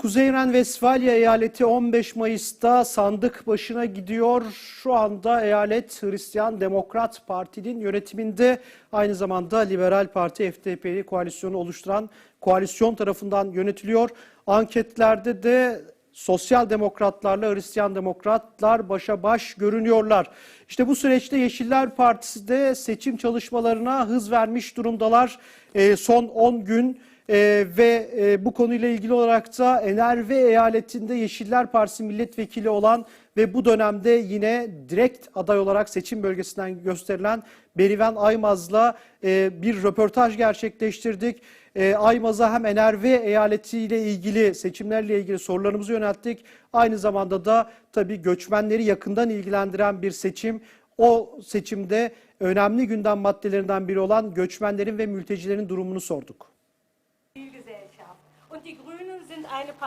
Kuzey Ren-Vesfalya eyaleti 15 Mayıs'ta sandık başına gidiyor. Şu anda eyalet Hristiyan Demokrat Parti'nin yönetiminde aynı zamanda Liberal Parti FDP'li koalisyonu oluşturan koalisyon tarafından yönetiliyor. Anketlerde de sosyal demokratlarla Hristiyan demokratlar başa baş görünüyorlar. İşte bu süreçte Yeşiller Partisi de seçim çalışmalarına hız vermiş durumdalar. Ee, son 10 gün ee, ve e, bu konuyla ilgili olarak da Enerve eyaletinde Yeşiller Partisi milletvekili olan ve bu dönemde yine direkt aday olarak seçim bölgesinden gösterilen Beriven Aymaz'la e, bir röportaj gerçekleştirdik. E, Aymaz'a hem Enerve eyaletiyle ilgili seçimlerle ilgili sorularımızı yönelttik. Aynı zamanda da tabii göçmenleri yakından ilgilendiren bir seçim. O seçimde önemli gündem maddelerinden biri olan göçmenlerin ve mültecilerin durumunu sorduk.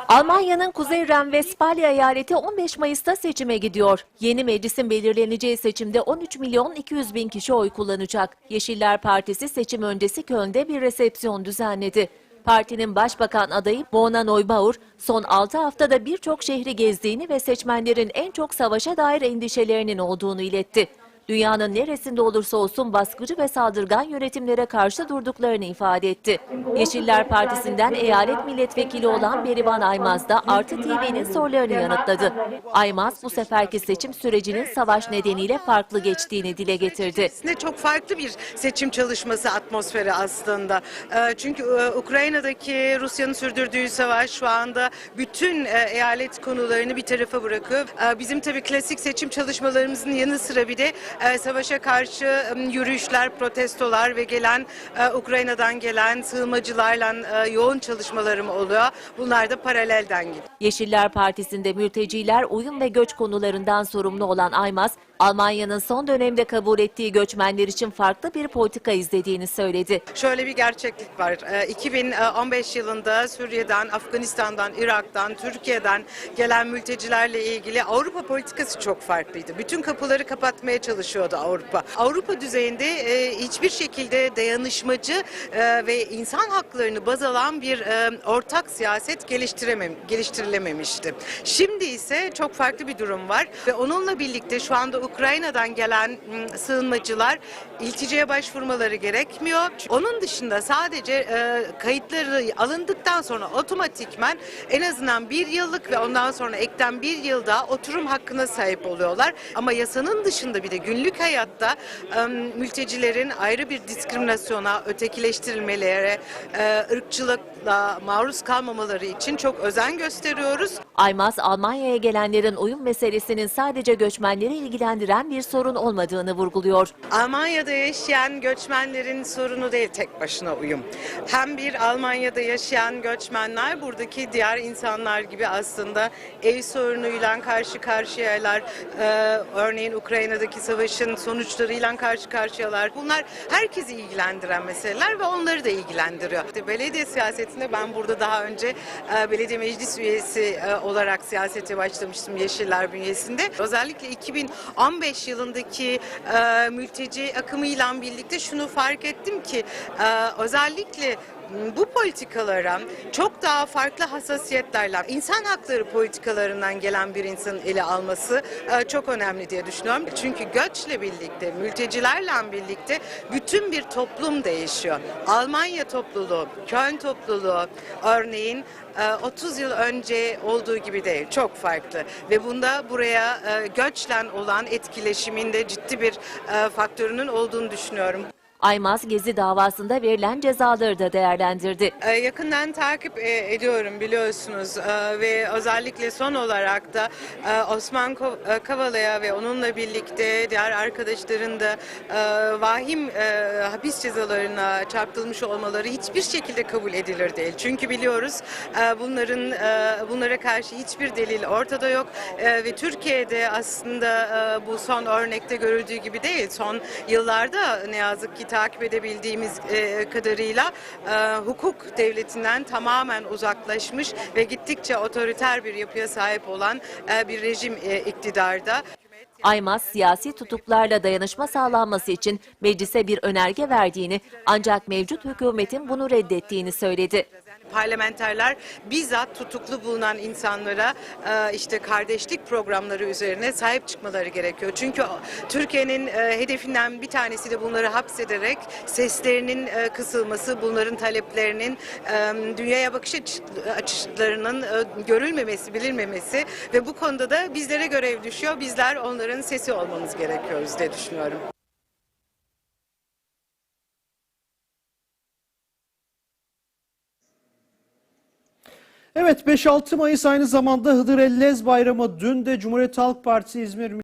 Almanya'nın Kuzey Ren-Vesfalya eyaleti 15 Mayıs'ta seçime gidiyor. Yeni meclisin belirleneceği seçimde 13 milyon 200 bin kişi oy kullanacak. Yeşiller Partisi seçim öncesi Köln'de bir resepsiyon düzenledi. Partinin başbakan adayı Mona Neubauer son 6 haftada birçok şehri gezdiğini ve seçmenlerin en çok savaşa dair endişelerinin olduğunu iletti. Dünyanın neresinde olursa olsun baskıcı ve saldırgan yönetimlere karşı durduklarını ifade etti. Yeşiller Partisi'nden eyalet milletvekili olan Berivan Aymaz da Artı TV'nin sorularını yanıtladı. Aymaz bu seferki seçim sürecinin savaş nedeniyle farklı geçtiğini dile getirdi. Ne çok farklı bir seçim çalışması atmosferi aslında. Ee, Çünkü e, Ukrayna'daki Rusya'nın sürdürdüğü savaş şu anda bütün e, eyalet konularını bir tarafa bırakıyor. Ee, Bizim tabii klasik seçim çalışmalarımızın yanı sıra bir de e, savaşa karşı e, yürüyüşler, protestolar ve gelen e, Ukrayna'dan gelen sığınmacılarla e, yoğun çalışmalarım oluyor. Bunlar da paralelden gidiyor. Yeşiller Partisi'nde mülteciler, uyum ve göç konularından sorumlu olan Aymaz, Almanya'nın son dönemde kabul ettiği göçmenler için farklı bir politika izlediğini söyledi. Şöyle bir gerçeklik var. Ee, 2015 yılında Suriye'den, Afganistan'dan, Irak'tan, Türkiye'den gelen mültecilerle ilgili Avrupa politikası çok farklıydı. Bütün kapıları kapatmaya çalışıyordu Avrupa. Avrupa düzeyinde e, hiçbir şekilde dayanışmacı e, ve insan haklarını baz alan bir e, ortak siyaset geliştiremem, geliştirilememişti. Şimdi ise çok farklı bir durum var ve onunla birlikte şu anda Ukrayna'dan gelen m, sığınmacılar ilticeye başvurmaları gerekmiyor. Onun dışında sadece e, kayıtları alındıktan sonra otomatikmen en azından bir yıllık ve ondan sonra ekten bir yıl daha oturum hakkına sahip oluyorlar. Ama yasanın dışında bir de günlük hayatta e, mültecilerin ayrı bir diskriminasyona, ötekileştirilmelere, e, ırkçılıkla maruz kalmamaları için çok özen gösteriyoruz. Aymaz, Almanya'ya gelenlerin uyum meselesinin sadece göçmenleri ilgilendiren bir sorun olmadığını vurguluyor. Almanya'da yaşayan göçmenlerin sorunu değil tek başına uyum. Hem bir Almanya'da yaşayan göçmenler buradaki diğer insanlar gibi aslında ev sorunuyla karşı karşıyalar. Ee, örneğin Ukrayna'daki savaşın sonuçlarıyla karşı karşıyalar. Bunlar herkesi ilgilendiren meseleler ve onları da ilgilendiriyor. İşte belediye siyasetinde ben burada daha önce e, belediye meclis üyesi e, olarak siyasete başlamıştım Yeşiller bünyesinde. Özellikle 2015 yılındaki e, mülteci akımıyla birlikte şunu fark ettim ki e, özellikle bu politikalara çok daha farklı hassasiyetlerle insan hakları politikalarından gelen bir insanın ele alması e, çok önemli diye düşünüyorum. Çünkü göçle birlikte, mültecilerle birlikte bütün bir toplum değişiyor. Almanya topluluğu, Köln topluluğu örneğin e, 30 yıl önce olduğu gibi değil. Çok farklı. Ve bunda buraya e, göçle olan etkileşimin de ciddi bir e, faktörünün olduğunu düşünüyorum. Aymaz, Gezi davasında verilen cezaları da değerlendirdi. Ee, Yakından takip e, ediyorum biliyorsunuz Ee, ve özellikle son olarak da e, Osman e, Kavala'ya ve onunla birlikte diğer arkadaşların da vahim hapis cezalarına çarptırılmış olmaları hiçbir şekilde kabul edilir değil. Çünkü biliyoruz bunların bunlara karşı hiçbir delil ortada yok ve Türkiye'de aslında bu son örnekte görüldüğü gibi değil. Son yıllarda ne yazık ki takip edebildiğimiz e, kadarıyla e, hukuk devletinden tamamen uzaklaşmış ve gittikçe otoriter bir yapıya sahip olan e, bir rejim e, iktidarda. Aymaz, siyasi tutuklarla dayanışma sağlanması için meclise bir önerge verdiğini ancak mevcut hükümetin bunu reddettiğini söyledi. Parlamenterler bizzat tutuklu bulunan insanlara e, işte kardeşlik programları üzerine sahip çıkmaları gerekiyor. Çünkü Türkiye'nin e, hedefinden bir tanesi de bunları hapsederek seslerinin e, kısılması, bunların taleplerinin e, dünyaya bakış açı- açılarının e, görülmemesi, bilinmemesi ve bu konuda da bizlere görev düşüyor. Bizler onların sesi olmamız gerekiyoruz diye düşünüyorum. Evet 5-6 Mayıs aynı zamanda Hıdır Ellez Bayramı. Dün de Cumhuriyet Halk Partisi İzmir